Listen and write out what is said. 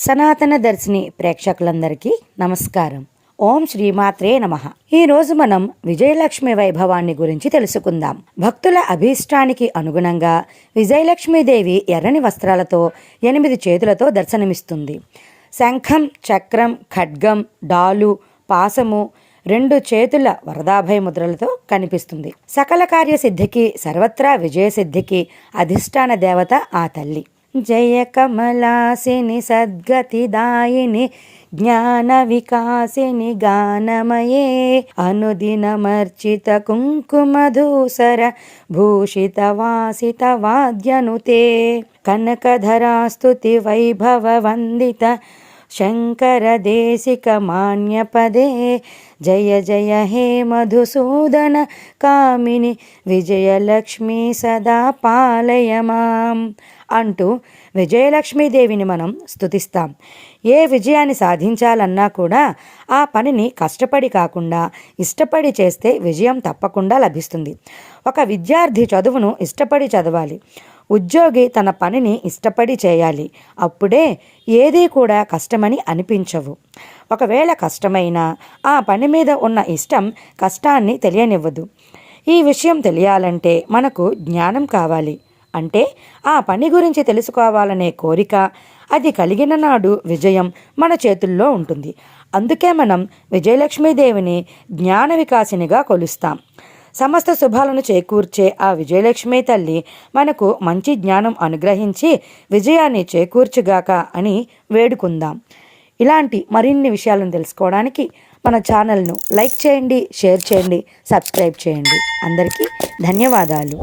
సనాతన దర్శిని ప్రేక్షకులందరికీ నమస్కారం. ఓం శ్రీమాత్రే నమ. ఈరోజు మనం విజయలక్ష్మి వైభవాన్ని గురించి తెలుసుకుందాం. భక్తుల అభీష్టానికి అనుగుణంగా విజయలక్ష్మీదేవి ఎర్రని వస్త్రాలతో ఎనిమిది చేతులతో దర్శనమిస్తుంది. శంఖం చక్రం ఖడ్గం డాలు పాసము రెండు చేతుల వరదాభయ ముద్రలతో కనిపిస్తుంది. సకల కార్యసిద్ధికి సర్వత్రా విజయసిద్ధికి అధిష్టాన దేవత ఆ తల్లి. జయ కమలాసిని సద్గతిదాయిని జ్ఞాన వికాసిని గానమయే. అనుదినమర్చిత కుంకుమధూసర భూషిత వాసిత వాద్యనుతే. కనకధరాస్తుతి వైభవ వందిత శంకర దేశిక మాన్యపదే జయ జయ హే మధుసూదన కామిని విజయలక్ష్మి సదా పాలయ మాం అంటూ విజయలక్ష్మీదేవిని మనం స్థుతిస్తాం ఏ విజయాన్ని సాధించాలన్నా కూడా ఆ పనిని కష్టపడి కాకుండా ఇష్టపడి చేస్తే విజయం తప్పకుండా లభిస్తుంది. ఒక విద్యార్థి చదువును ఇష్టపడి చదవాలి. ఉద్యోగి తన పనిని ఇష్టపడి చేయాలి. అప్పుడే ఏదీ కూడా కష్టమని అనిపించవు. ఒకవేళ కష్టమైనా ఆ పని మీద ఉన్న ఇష్టం కష్టాన్ని తెలియనివ్వదు. ఈ విషయం తెలియాలంటే మనకు జ్ఞానం కావాలి. అంటే ఆ పని గురించి తెలుసుకోవాలనే కోరిక అది కలిగిన నాడు విజయం మన చేతుల్లో ఉంటుంది. అందుకే మనం విజయలక్ష్మీదేవిని జ్ఞాన వికాసినిగా కొలుస్తాం. సమస్త శుభాలను చేకూర్చే ఆ విజయలక్ష్మి తల్లి మనకు మంచి జ్ఞానం అనుగ్రహించి విజయాన్ని చేకూర్చుగాక అని వేడుకుందాం. ఇలాంటి మరిన్ని విషయాలను తెలుసుకోవడానికి మన ఛానల్ను లైక్ చేయండి షేర్ చేయండి సబ్స్క్రైబ్ చేయండి. అందరికీ ధన్యవాదాలు.